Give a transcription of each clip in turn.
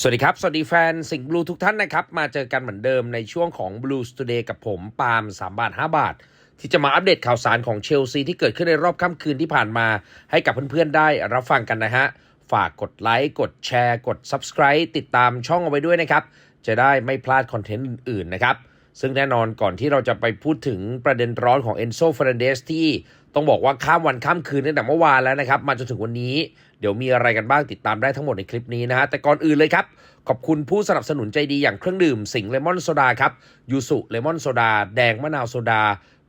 สวัสดีครับ สวัสดีแฟนสิงห์บลูทุกท่านนะครับ มาเจอกันเหมือนเดิมในช่วงของ Blue Today กับผมปาล์ม3 บาท 5 บาท ที่จะมาอัปเดตข่าวสารของเชลซีที่เกิดขึ้นในรอบค่ำคืนที่ผ่านมา ให้กับเพื่อนๆได้รับฟังกันนะฮะ ฝากกดไลค์ กดแชร์ กด Subscribe ติดตามช่องเอาไว้ด้วยนะครับ จะได้ไม่พลาดคอนเทนต์อื่นๆนะครับ ซึ่งแน่นอนก่อนที่เราจะไปพูดถึงประเด็นร้อนของเอนโซเฟรนเดสที่ต้องบอกว่าข้ามวันข้ามคืนตั้งแต่เมื่อวานแล้วนะครับ มาจนถึงวันนี้ เดี๋ยวมีอะไรกันบ้างติดตามได้ทั้งหมดในคลิปนี้นะฮะ แต่ก่อนอื่นเลยครับ ขอบคุณผู้สนับสนุนใจดีอย่างเครื่องดื่มสิงเลมอนโซดาครับยูสุเลมอนโซดาแดงมะนาวโซดา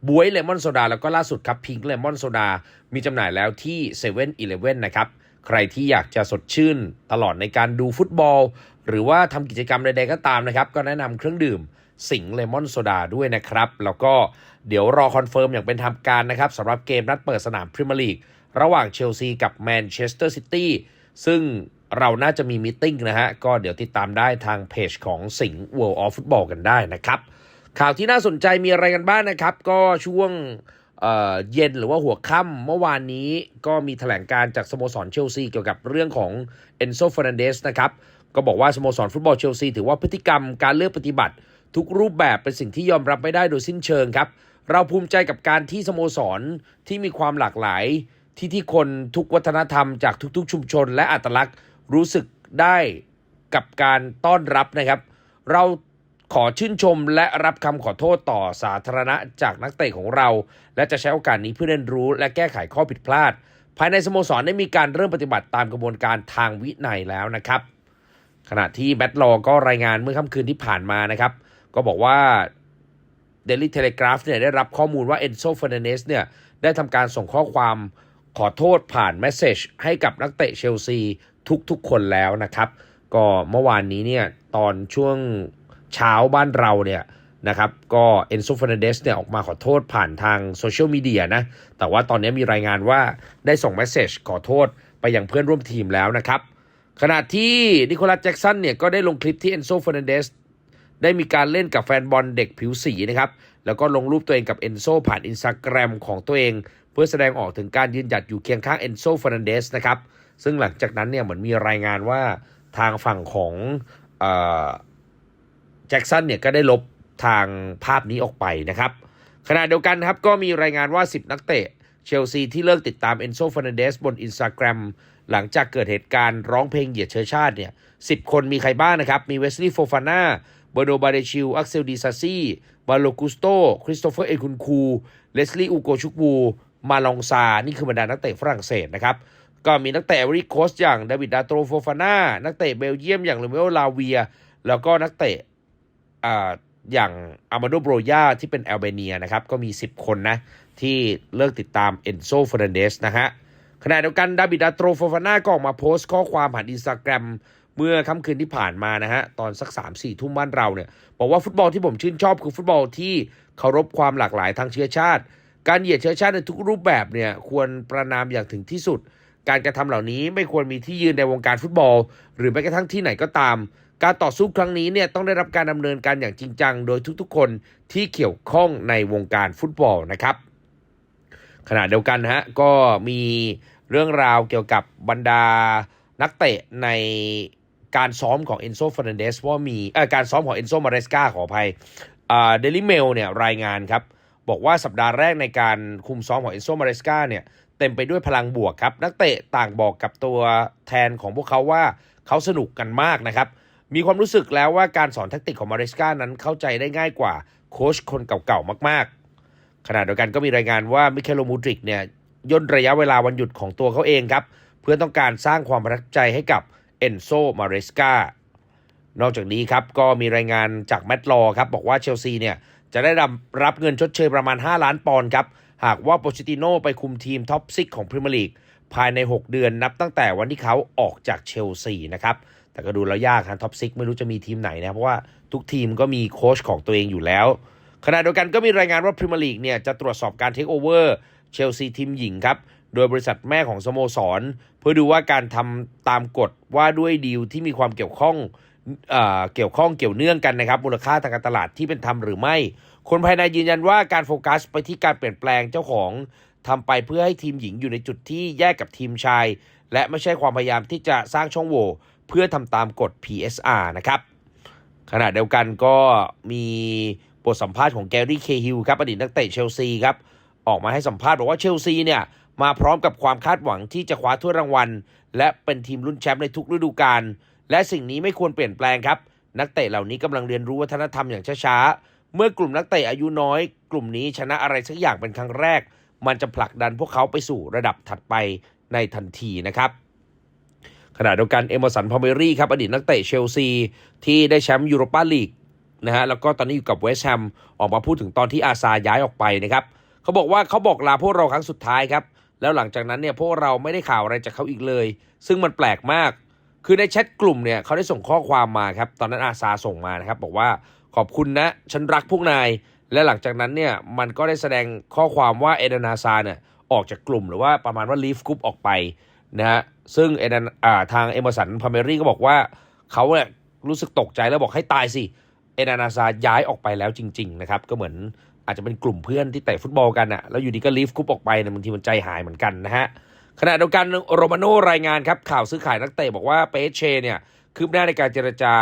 บวยเลมอนโซดาแล้วก็ล่าสุดครับพิงค์เลมอนโซดามีจำหน่ายแล้วที่7 e เ e ่ e อนะครับ ใครที่อยากจะสดชื่นตลอดในการดูฟุตบอล หรือว่าทำกิจกรรมใดๆก็ตามนะครับ ก็แนะนำเครื่องดื่มสิงเลมอนโซดาด้วยนะครับ แล้วก็เดี๋ยวรอคอนเฟิร์มอย่างเป็นทางการนะครับสำหรับเกมนัดเปิดสนามพรีเมียร์ลีก ระหว่างเชลซีกับแมนเชสเตอร์ซิตี้ซึ่งเราน่าจะมีมิ팅นะฮะ ก็เดี๋ยวติดตามได้ทางเพจของสิงห์ World of Football กันได้นะครับ ข่าวที่น่าสนใจมีอะไรกันบ้างนะครับ ก็ช่วงเเย็นหรือว่าหัวค่ำเมื่อวานนี้ก็มีแถลงการจากสโมสรเชลซีเกี่ยวกับเรื่องของเอนโซฟ r นันเดสนะครับ ก็บอกว่าสโมสรฟุตบอลเชลซีถือว่าพฤติกรรมการเลือกปฏิบัติ ทุกรูปแบบเป็นสิ่งที่ยอมรับไม่ได้โดยสิ้นเชิงครับ เราภูมิใจกับการที่สโมสรที่มีความหลากหลาย ที่ที่คนทุกวัฒนธรรมจากทุกๆ ชุมชน และอัตลักษณ์รู้สึกได้กับการต้อนรับนะครับ เราขอชื่นชมและรับคำขอโทษต่อสาธารณะจากนักเตะของเรา และจะใช้โอกาสนี้เพื่อเรียนรู้และแก้ไขข้อผิดพลาด ภายในสโมสรได้มีการเริ่มปฏิบัติตามกระบวนการทางวินัยแล้วนะครับ ขณะที่แบทลอก็รายงานเมื่อค่ำคืนที่ผ่านมานะครับ ก็บอกว่าเดลิเทเลกราฟเนี่ยได้รับข้อมูลว่าเอนโซเฟอร์นันเดสเนี่ยได้ทำการส่งข้อความ ขอโทษผ่านแมสเซจให้กับนักเตะเชลซีทุกๆคนแล้วนะครับ ก็เมื่อวานนี้เนี่ยตอนช่วงเช้าบ้านเราเนี่ยนะครับก็เอนโซฟ r นเดสเนี่ยออกมาขอโทษผ่านทางโซเชียลมีเดียนะ แต่ว่าตอนนี้มีรายงานว่าได้ส่งเมสเซจขอโทษไปยังเพื่อนร่วมทีมแล้วนะครับ ขณะที่นิโคลัสแจ็กสันเนี่ยก็ได้ลงคลิปที่เอนโซฟ r นเดสได้มีการเล่นกับแฟนบอลเด็กผิวสีนะครับ แล้วก็ลงรูปตัวเองกับเอนโซผ่านอินสตาแกรมของตัวเอง เพื่อแสดงออกถึงการยืนหยัดอยู่เคียงข้างเอนโซฟ r นเดสนะครับ ซึ่งหลังจากนั้นเนี่ยเหมือนมีรายงานว่าทางฝั่งของแจ็กสันเนี่ยก็ได้ลบทางภาพนี้ออกไปนะครับ ขณะเดียวกันครับก็มีรายงานว่า 10 นักเตะเชลซีที่เลิกติดตามเอนโซฟ r นเดสบนอินสตาแกรมหลังจากเกิดเหตุการณ์ร้องเพลงเหยียดเชื้อชาติเนี่ยสิคนมีใครบ้างนะครับ มีเวสลีย์โฟฟาน่าเบอร์โดบาเดชิลอักเซลดีซาซีบาโลกุสโต คริสโตเฟอร์ เอคุนคู เลสลีย์อูโกชุกวู มาลองซา นี่คือบรรดานักเตะฝรั่งเศสนะครับ ก็มีนักเตะอริโคสอย่างดาวิดดาโตโฟฟาน่า นักเตะเบลเยียมอย่างลูเมโอลาเวีย แล้วก็นักเตะอย่างอามาโดโบรยาที่เป็นแอลเบเนียนะครับ ก็มี 10 คนนะ ที่เลิกติดตามเอนโซเฟรนเดสนะฮะขณะเดียวกันดาวิดดาโตรโฟฟาน่าก็ออกมาโพสต์ข้อความผ่านอินสตาแกรมเมื่อค่ำคืนที่ผ่านมานะฮะ ตอนสัก 3-4 ทุ่มบ้านเราเนี่ย บอกว่าฟุตบอลที่ผมชื่นชอบคือฟุตบอลที่เคารพความหลากหลายทางเชื้อชาติ การเหยียดเชื้อชาติในทุกรูปแบบเนี่ยควรประนามอย่างถึงที่สุด การกระทำเหล่านี้ไม่ควรมีที่ยืนในวงการฟุตบอล หรือแม้กระทั่งที่ไหนก็ตาม การต่อสู้ครั้งนี้เนี่ยต้องได้รับการดำเนินการอย่างจริงจัง โดยทุกๆ คนที่เกี่ยวข้องในวงการฟุตบอลนะครับขณะเดียวกันฮะก็มีเรื่องราวเกี่ยวกับบรรดานักเตะในการซ้อมของเอนโซฟ r นันเดสว่ามีการซ้อมของเอนโซมาเรสกาขออภัยเดลิเมลเนี่ยรายงานครับ บอกว่าสัปดาห์แรกในการคุมซ้อมของเอนโซมาเรสกาเนี่ยเต็มไปด้วยพลังบวกครับ นักเตะต่างบอกกับตัวแทนของพวกเขาว่าเขาสนุกกันมากนะครับ มีความรู้สึกแล้วว่าการสอนแทคติกของมาเรสกานั้นเข้าใจได้ง่ายกว่าโค้ชคนเก่าๆมากๆ ขณะเดียวกันก็มีรายงานว่ามิเคโลมูดริกเนี่ยย่นระยะเวลาวันหยุดของตัวเขาเองครับ เพื่อต้องการสร้างความประทับใจให้กับเอนโซมาเรสกานอกจากนี้ครับก็มีรายงานจากแมตต์ลอครับบอกว่าเชลซีเนี่ย จะได้รับรับเงินชดเชยประมาณ 5 ล้านปอนด์ครับ หากว่าโปชิติโนไปคุมทีมท็อปซิกของพรีเมียร์ลีกภายใน 6 เดือนนับตั้งแต่วันที่เขาออกจากเชลซีนะครับแต่ก็ดูแล้วยากครับท็อปซิกไม่รู้จะมีทีมไหนนะเพราะว่าทุกทีมก็มีโค้ชของตัวเองอยู่แล้วขณะเดียวกันก็มีรายงานว่าพรีเมียร์ลีกเนี่ยจะตรวจสอบการเทคโอเวอร์เชลซีทีมหญิงครับ โดยบริษัทแม่ของสโมสร เพื่อดูว่าการทำตามกฎว่าด้วยดีลที่มีความเกี่ยวข้อง เเกี่ยวข้องเกี่ยวเนื่องกันนะครับ มูลค่าทางการตลาดที่เป็นธรรมหรือไม่ คนภายในยืนยันว่าการโฟกัสไปที่การเปลี่ยนแปลงเจ้าของทำไปเพื่อให้ทีมหญิงอยู่ในจุดที่แยกกับทีมชาย และไม่ใช่ความพยายามที่จะสร้างช่องโหว่เพื่อทำตามกฎ PSR นะครับขณะเดียวกันก็มีบทสัมภาษณ์ของแกรี่เคฮิลครับอดีตนักเตะเชลซีครับออกมาให้สัมภาษณ์บอกว่าเชลซีเนี่ยมาพร้อมกับความคาดหวังที่จะคว้าถ้วยรางวัล และเป็นทีมรุ่นแชมป์ในทุกฤดูกาล และสิ่งนี้ไม่ควรเปลี่ยนแปลงครับ นักเตะเหล่านี้กำลังเรียนรู้วัฒนธรรมอย่างช้าๆ เมื่อกลุ่มนักเตะอายุน้อย กลุ่มนี้ชนะอะไรสักอย่างเป็นครั้งแรก มันจะผลักดันพวกเขาไปสู่ระดับถัดไปในทันทีนะครับขณะเดียวกันเอมอร์สันพอมเมรี่ครับอดีตนักเตะเชลซี ที่ได้แชมป์ยูโรปาลีกนะฮะแล้วก็ตอนนี้อยู่กับเวสต์แฮมออกมาพูดถึงตอนที่อาซาย้ายออกไปนะครับเขาบอกว่าเขาบอกลาพวกเราครั้งสุดท้ายครับ แล้วหลังจากนั้นเนี่ยพวกเราไม่ได้ข่าวอะไรจากเขาอีกเลย ซึ่งมันแปลกมาก คือในแชทกลุ่มเนี่ยเขาได้ส่งข้อความมาครับ ตอนนั้นอาซาส่งมานะครับ บอกว่าขอบคุณนะ ฉันรักพวกนาย และหลังจากนั้นเนี่ยมันก็ได้แสดงข้อความว่าเอเดนาซาเนี่ยออกจากกลุ่มหรือว่าประมาณว่าลีฟกรุ๊ปออกไปนะฮะซึ่งเอเดนอ่าทางเอเมอร์สันพาเมรี่ก็บอกว่าเขาเนี่ยรู้สึกตกใจแล้วบอกให้ตายสิเอเดนาซาย้ายออกไปแล้วจริง ๆ นะครับ ก็เหมือนอาจจะเป็นกลุ่มเพื่อนที่เตะฟุตบอลกันอะแล้วอยู่ดีก็ลีฟกรุ๊ปออกไปเนี่ยบางทีมันใจหายเหมือนกันนะฮะ ขณะเดียวกันโรมาโน่รายงานครับข่าวซื้อขายนักเตะบอกว่าเปเชเนี่ยคืบหน้าในการเจรจา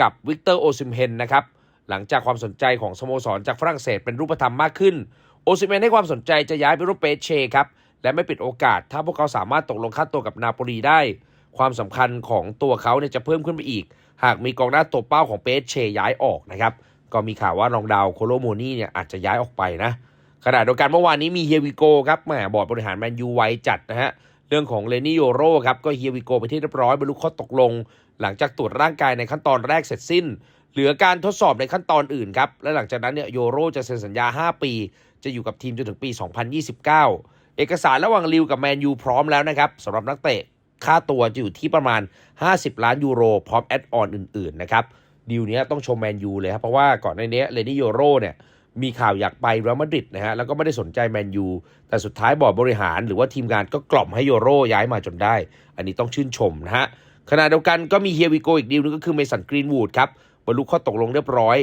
กับวิกเตอร์โอซิมเฮนนะครับหลังจากความสนใจของสโมสรจากฝรั่งเศสเป็นรูปธรรมมากขึ้น โอซิมเฮนให้ความสนใจจะย้ายไปรูปเปเชครับและไม่ปิดโอกาส ถ้าพวกเขาสามารถตกลงค่าตัวกับนาโปลีได้ ความสำคัญของตัวเขาเนี่ยจะเพิ่มขึ้นไปอีก หากมีกองหน้าตัวเป้าของเปเชย้ายออกนะครับก็มีข่าวว่ารองดาวโคโลโมนี่เนี่ยอาจจะย้ายออกไปนะ ขณะเดียวกันเมื่อวานนี้มีเฮียวิโกครับแหมบอร์ดบริหารแมนยูไว้จัดนะฮะเรื่องของเลนี่โยโรครับก็เฮียวิโกไปที่เรียบร้อยบรรลุข้อตกลง หลังจากตรวจร่างกายในขั้นตอนแรกเสร็จสิ้น เหลือการทดสอบในขั้นตอนอื่นครับและหลังจากนั้นเนี่ยโยโรจะเซ็นสัญญา 5 ปี จะอยู่กับทีมจนถึงปี 2029 เอกสารระหว่างลิวกับแมนยูพร้อมแล้วนะครับสำหรับนักเตะค่าตัวจะอยู่ที่ประมาณ 50 ล้านยูโรพร้อมแอดออนอื่นๆนะครับดีลนี้ต้องชมแมนยูเลยครับเพราะว่าก่อนในนี้เลนี่โยโรเนี่ย มีข่าวอยากไปเรอัลมาดริดนะฮะแล้วก็ไม่ได้สนใจแมนยูแต่สุดท้ายบอร์ดบริหารหรือว่าทีมงานก็กล่อมให้โยโรย้ายมาจนได้ อันนี้ต้องชื่นชมนะฮะขณะเดียวกันก็มีเฮียวิโกอีกดีลนึงก็คือเมสันกรีนวูดครับบรรลุข้อตกลงเรียบร้อย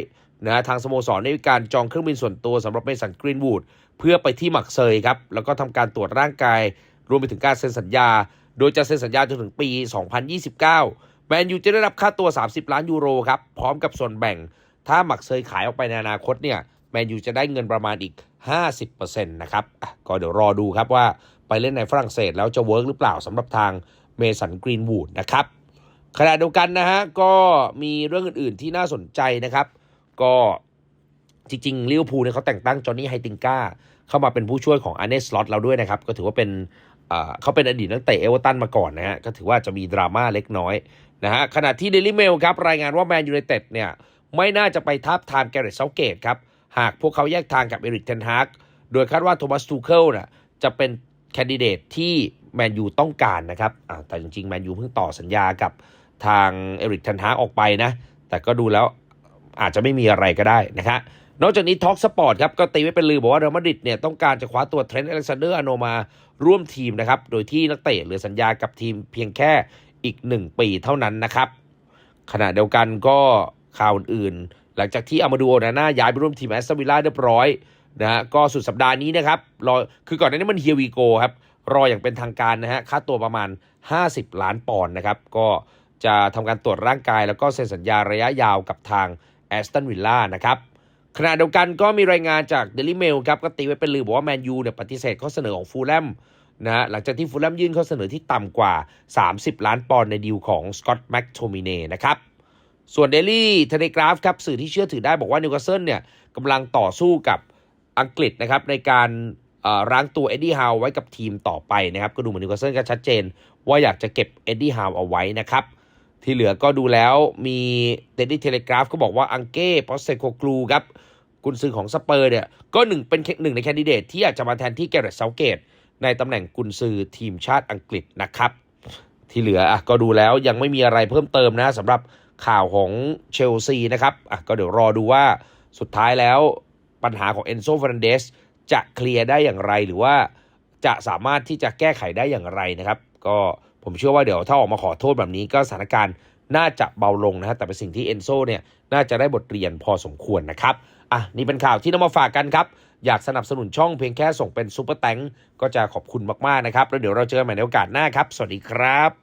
นะฮะทางสโมสรได้มีการจองเครื่องบินส่วนตัวสำหรับเมสันกรีนวูดเพื่อไปที่หมักเซยครับแล้วก็ทำการตรวจร่างกาย รวมไปถึงการเซ็นสัญญา โดยจะเซ็นสัญญาจนถึงปี 2029 แมนยูจะได้รับค่าตัว 30 ล้านยูโรครับพร้อมกับส่วนแบ่ง ถ้าหมักเซยขายออกไปในอนาคตเนี่ย แมนยูจะได้เงินประมาณอีก 50%นะครับก็เดี๋ยวรอดูครับว่าไปเล่นในฝรั่งเศสแล้วจะเวิร์กหรือเปล่าสำหรับทางเมสันกรีนวูดนะครับขณะเดียวกันนะฮะก็มีเรื่องอื่นๆที่น่าสนใจนะครับ ก็จริงๆลิเวอร์พูลเนี่ยเขาแต่งตั้งจอห์นนี่ไฮติงก้าเข้ามาเป็นผู้ช่วยของอาร์เนสลอตเราด้วยนะครับ ก็ถือว่าเป็นเขาเป็นอดีตนักเตะเอเวอร์ตันมาก่อนนะฮะก็ถือว่าจะมีดราม่าเล็กน้อยนะฮะขณะที่เดลิเมลครับรายงานว่าแมนยูไนเต็ดเนี่ยไม่น่าจะไปทับทามแกเรตเซาเกตครับ หากพวกเขาแยกทางกับเอริกเทนฮากโดยคาดว่าโทมัสทูเคิลน่ะจะเป็นแคนดิเดตที่แมนยูต้องการนะครับอ่าแต่จริงๆแมนยูเพิ่งต่อสัญญากับทางเอริกเทนฮากออกไปนะแต่ก็ดูแล้วอาจจะไม่มีอะไรก็ได้นะครับนอกจากนี้ท็อกสปอร์ตครับก็ตีไว้เป็นลือบอกว่าเรอัลมาดริดเนี่ยต้องการจะคว้าตัวเทรนต์อเล็กซานเดอร์อโนมาร่วมทีมนะครับ โดยที่นักเตะเหลือสัญญากับทีมเพียงแค่อีก 1 ปีเท่านั้นนะครับ ขณะเดียวกันก็ข่าวอื่น หลังจากที่อามาดูโอนาน่าย้ายไปร่วมทีมแอสตันวิลล่าเรียบร้อยนะฮะก็สุดสัปดาห์นี้นะครับรอคือก่อนหน้านี้มันเฮียวีโกครับรออย่างเป็นทางการนะฮะค่าตัวประมาณ 50 ล้านปอนด์นะครับ ก็จะทำการตรวจร่างกายแล้วก็เซ็นสัญญาระยะยาวกับทางแอสตันวิลล่านะครับขณะเดียวกันก็มีรายงานจากเดลิเมลครับก็ตีไว้เป็นลือบอกว่าแมนยูเนี่ยปฏิเสธข้อเสนอของฟูลแลมนะฮะหลังจากที่ฟูลแลมยื่นข้อเสนอที่ต่ำกว่า 30 ล้านปอนด์ในดีลของสกอตต์แม็กโทมิเน่นะครับ ส่วนเดลี่เทเลกราฟครับสื่อที่เชื่อถือได้บอกว่านิวคาสเซิลเนี่ยกำลังต่อสู้กับอังกฤษนะครับในการรั้งตัวเอ็ดดี้ฮาวไว้กับทีมต่อไปนะครับก็ดูเหมือนนิวคาสเซิลก็ชัดเจน ว่าอยากจะเก็บเอ็ดดี้ฮาวเอาไว้นะครับที่เหลือก็ดูแล้วมีเดลี่เทเลกราฟก็บอกว่าอังเก้ปอสเซโคกลูครับกุนซือของสเปอร์เนี่ยก็หนึ่งเป็นหนึ่งในแคนดิเดตที่อยากจะมาแทนที่แกเรตเซาเกต ในตำแหน่งกุนซือทีมชาติอังกฤษนะครับ ที่เหลืออะก็ดูแล้วยังไม่มีอะไรเพิ่มเติมนะสำหรับ ข่าวของเชลซีนะครับอะก็เดี๋ยวรอดูว่าสุดท้ายแล้วปัญหาของเอนโซฟ r นเดสจะเคลียร์ได้อย่างไรหรือว่าจะสามารถที่จะแก้ไขได้อย่างไรนะครับ ก็ผมเชื่อว่าเดี๋ยวถ้าออกมาขอโทษแบบนี้ก็สถานการณ์น่าจะเบาลงนะฮะแต่เป็นสิ่งที่เอนโซเนี่ยน่าจะได้บทเรียนพอสมควรนะครับอะนี่เป็นข่าวที่นำมาฝากกันครับ อยากสนับสนุนช่องเพียงแค่ส่งเป็นซูเปอร์แตงก็จะขอบคุณมาก ๆ นะครับ แล้วเดี๋ยวเราเจอกันใหม่ในโอกาสหน้าครับ สวัสดีครับ